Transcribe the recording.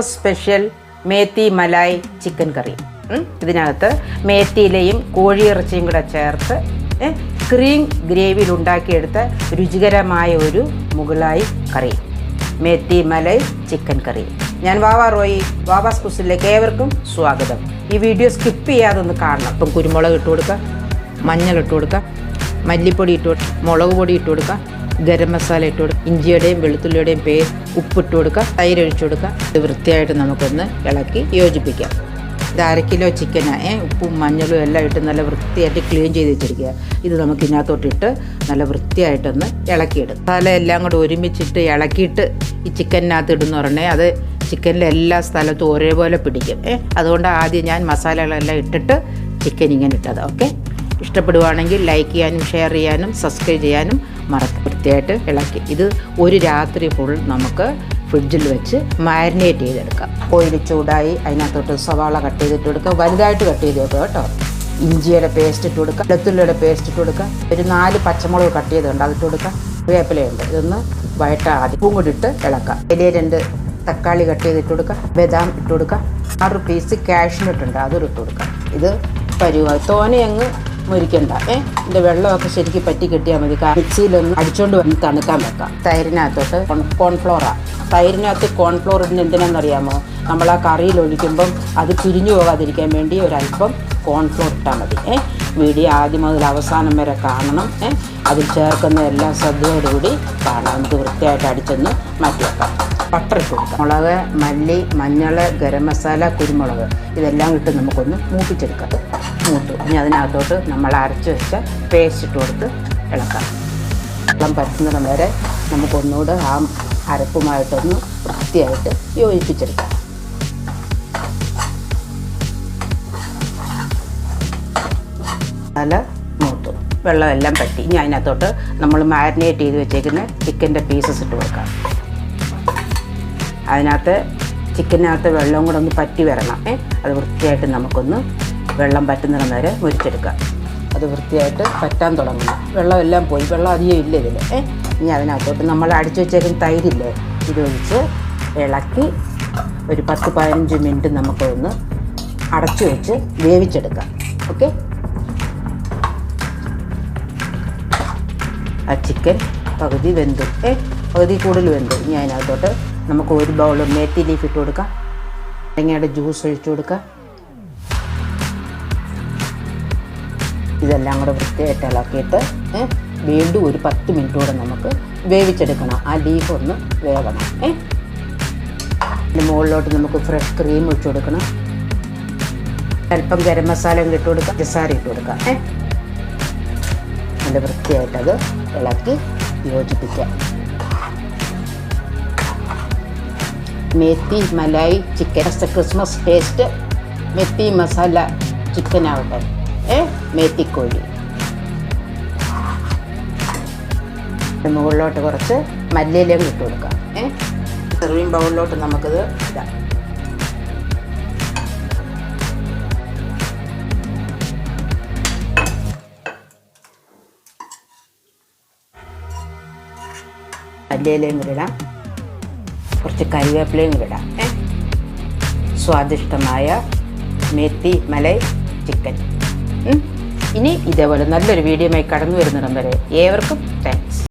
Special methi malai chicken curry. ഇതിനകത്ത് മേത്തിയിലയും കോഴിയിറച്ചിയും കൂടെ ചേർത്ത് ക്രീം ഗ്രേവിയിൽ ഉണ്ടാക്കിയെടുത്ത രുചികരമായ ഒരു Mughlai curry. Methi malai chicken curry ഞാൻ വാവാ റോയി വാവാസ് കുസിലേക്ക് ഏവർക്കും സ്വാഗതം. ഈ വീഡിയോ സ്കിപ്പ് ചെയ്യാതെ ഒന്ന് കാണണം. അപ്പം കുരുമുളക് ഇട്ട് കൊടുക്കുക മഞ്ഞൾ ഇട്ട് കൊടുക്കുക മല്ലിപ്പൊടി ഇട്ട് മുളക് പൊടി ഇട്ട് കൊടുക്കുക ഗരം മസാല ഇട്ട് കൊടുക്കുക ഇഞ്ചിയുടെയും വെളുത്തുള്ളിയുടെയും പേസ്റ്റ് ഉപ്പിട്ട് കൊടുക്കുക തൈര് ഒഴിച്ചു കൊടുക്കുക ഇത് വൃത്തിയായിട്ട് നമുക്കൊന്ന് ഇളക്കി യോജിപ്പിക്കാം. ഇത് അര കിലോ ചിക്കനാണ് ഉപ്പും മഞ്ഞളും എല്ലാം ഇട്ട് നല്ല വൃത്തിയായിട്ട് ക്ലീൻ ചെയ്ത് വെച്ചിരിക്കുക. ഇത് നമുക്ക് ഇതിനകത്തോട്ടിട്ട് നല്ല വൃത്തിയായിട്ടൊന്ന് ഇളക്കിയിടും. തല എല്ലാം കൂടെ ഒരുമിച്ചിട്ട് ഇളക്കിയിട്ട് ഈ ചിക്കനകത്ത് ഇടുന്ന പറഞ്ഞാൽ അത് ചിക്കനിലെ എല്ലാ സ്ഥലത്തും ഒരേപോലെ പിടിക്കും അതുകൊണ്ട് ആദ്യം ഞാൻ മസാലകളെല്ലാം ഇട്ടിട്ട് ചിക്കൻ ഇങ്ങനെ ഇട്ടത് ഓക്കെ? ഇഷ്ടപ്പെടുവാണെങ്കിൽ ലൈക്ക് ചെയ്യാനും ഷെയർ ചെയ്യാനും സബ്സ്ക്രൈബ് ചെയ്യാനും മറക്ക വൃത്തിയായിട്ട് ഇളക്കി. ഇത് ഒരു രാത്രി ഫുൾ നമുക്ക് ഫ്രിഡ്ജിൽ വെച്ച് മാരിനേറ്റ് ചെയ്തെടുക്കാം. ഓയിൽ ചൂടായി അതിനകത്തോട്ട് സവാള കട്ട് ചെയ്തിട്ട് കൊടുക്കുക വലുതായിട്ട് കട്ട് ചെയ്ത് വെക്കുക കേട്ടോ. ഇഞ്ചിയുടെ പേസ്റ്റ് ഇട്ട് കൊടുക്കുക വെളുത്തുള്ളിയുടെ പേസ്റ്റ് ഇട്ട് കൊടുക്കുക ഒരു നാല് പച്ചമുളക് കട്ട് ചെയ്തുണ്ട് അതിട്ട് കൊടുക്കുക വേപ്പിലയുണ്ട് ഇതൊന്ന് വയറ്റ ആദ്യം. ഉപ്പും കൂടി ഇട്ട് ഇളക്കുക വലിയ രണ്ട് തക്കാളി കട്ട് ചെയ്തിട്ട് കൊടുക്കുക ബദാം ഇട്ട് കൊടുക്കുക ആറ് പീസ് കാഷ്നട്ടുണ്ട് അതൊരു ഇട്ട് കൊടുക്കുക ഇത് പരുവ. തോനെ അങ്ങ് മുരിക്കണ്ട. ഏ? ഇതിന്റെ വെള്ളമൊക്കെ ശരിക്കും പറ്റി കിട്ടിയാൽ മതി. മിക്സിയിലൊന്ന് അടിച്ചുകൊണ്ട് വന്ന് തണുക്കാൻ വെക്കാം. തൈരിനകത്തോട്ട് കോൺ- കോൺഫ്ലോറാ തൈരിനകത്ത് കോൺഫ്ലോർ ഇടുന്ന എന്തിനാണെന്നറിയാമോ? നമ്മൾ ആ കറിയിൽ ഒഴിക്കുമ്പം അത് പിരിഞ്ഞു പോകാതിരിക്കാൻ വേണ്ടി ഒരല്പം കോൺഫ്ലോർ ഇട്ടാൽ മതി. ഏ? വീഡിയോ ആദ്യം മുതൽ അവസാനം വരെ കാണണം. ഏ? അതിൽ ചേർക്കുന്ന എല്ലാ ശ്രദ്ധയോടുകൂടി കാണാം. നമുക്ക് വൃത്തിയായിട്ട് അടിച്ചൊന്ന് മാറ്റി വെക്കാം. ബട്ടർ ഇട്ട് കൊടുക്കാം. മുളക് മല്ലി മഞ്ഞൾ ഗരം മസാല കുരുമുളക്. ഇതെല്ലാം ഇട്ട് നമുക്കൊന്ന് മൂപ്പിച്ചെടുക്കാം. മൂട്ടു ഇനി അതിനകത്തോട്ട് നമ്മൾ അരച്ച് വെച്ച പേസ്റ്റ് ഇട്ട് കൊടുത്ത് ഇളക്കാം. വെള്ളം പറ്റുന്നിടം വരെ നമുക്കൊന്നുകൂടെ ആ അരപ്പുമായിട്ടൊന്ന് വൃത്തിയായിട്ട് യോജിപ്പിച്ചെടുക്കാം. നല്ല മൂത്തു. വെള്ളമെല്ലാം പറ്റി. ഇനി അതിനകത്തോട്ട് നമ്മൾ മാരിനേറ്റ് ചെയ്ത് വെച്ചേക്കുന്ന ചിക്കന്റെ പീസസ് ഇട്ട് കൊടുക്കാം. അതിനകത്ത് ചിക്കനകത്ത് വെള്ളം കൂടെ ഒന്ന് പറ്റി വരണം. ഏ? അത് വൃത്തിയായിട്ട് നമുക്കൊന്ന് വെള്ളം പറ്റുന്നിടം വരെ മുരിച്ചെടുക്കാം അത് വൃത്തിയായിട്ട് പറ്റാൻ തുടങ്ങണം വെള്ളമെല്ലാം പോയി. വെള്ളം അധികം ഇല്ല ഇതിൽ ഇനി അതിനകത്തോട്ട് നമ്മൾ അടിച്ചു വെച്ചേക്കുന്ന തൈരില്ലേ? ഇതൊഴിച്ച് ഇളക്കി ഒരു പത്ത് പതിനഞ്ച് മിനിറ്റ് നമുക്കൊന്ന് അടച്ചു വെച്ച് വേവിച്ചെടുക്കാം. ഓക്കെ? ആ ചിക്കൻ പകുതി വെന്തു. ഏ? പകുതി കൂടുതൽ വെന്തു. ഇനി അതിനകത്തോട്ട് നമുക്ക് ഒരു ബൗൾ മേത്തി ലീഫ് ഇട്ട് കൊടുക്കാം. തേങ്ങയുടെ ജ്യൂസ് ഒഴിച്ചു കൊടുക്കാം. ഇതെല്ലാം കൂടെ വൃത്തിയായിട്ട് ഇളക്കിയിട്ട് വീണ്ടും ഒരു പത്ത് മിനിറ്റ് കൂടെ നമുക്ക് വേവിച്ചെടുക്കണം. ആ ലീഫ് ഒന്ന് വേവണം ഏ. മുകളിലോട്ട് നമുക്ക് ഫ്രഷ് ക്രീം ഒഴിച്ചു കൊടുക്കണം. അല്പം ഗരം മസാല ഇട്ട് കൊടുക്കാം. പഞ്ചസാര ഇട്ട് കൊടുക്കാം ഏ. നല്ല വൃത്തിയായിട്ടത് ഇളക്കി യോജിപ്പിക്കാം. Methi malai chicken Christmas taste methi masala chicken ആവട്ടെ. മേത്തിക്കോഴി. മുകളിലോട്ട് കുറച്ച് മല്ലിയിലയും ഇട്ട് കൊടുക്കാം. ഏ? സെർവിങ് ബൗളിലോട്ട് നമുക്കിത് ഇടാം. മല്ലിയിലയും ഇടാം. കുറച്ച് കറിവേപ്പിലയും ഇടാം. ഏഹ് സ്വാദിഷ്ടമായ മെത്തി മലൈ ചിക്കൻ. ഇനി ഇതേപോലെ നല്ലൊരു വീഡിയോയുമായി കടന്നു വരുന്നിടം വരെ ഏവർക്കും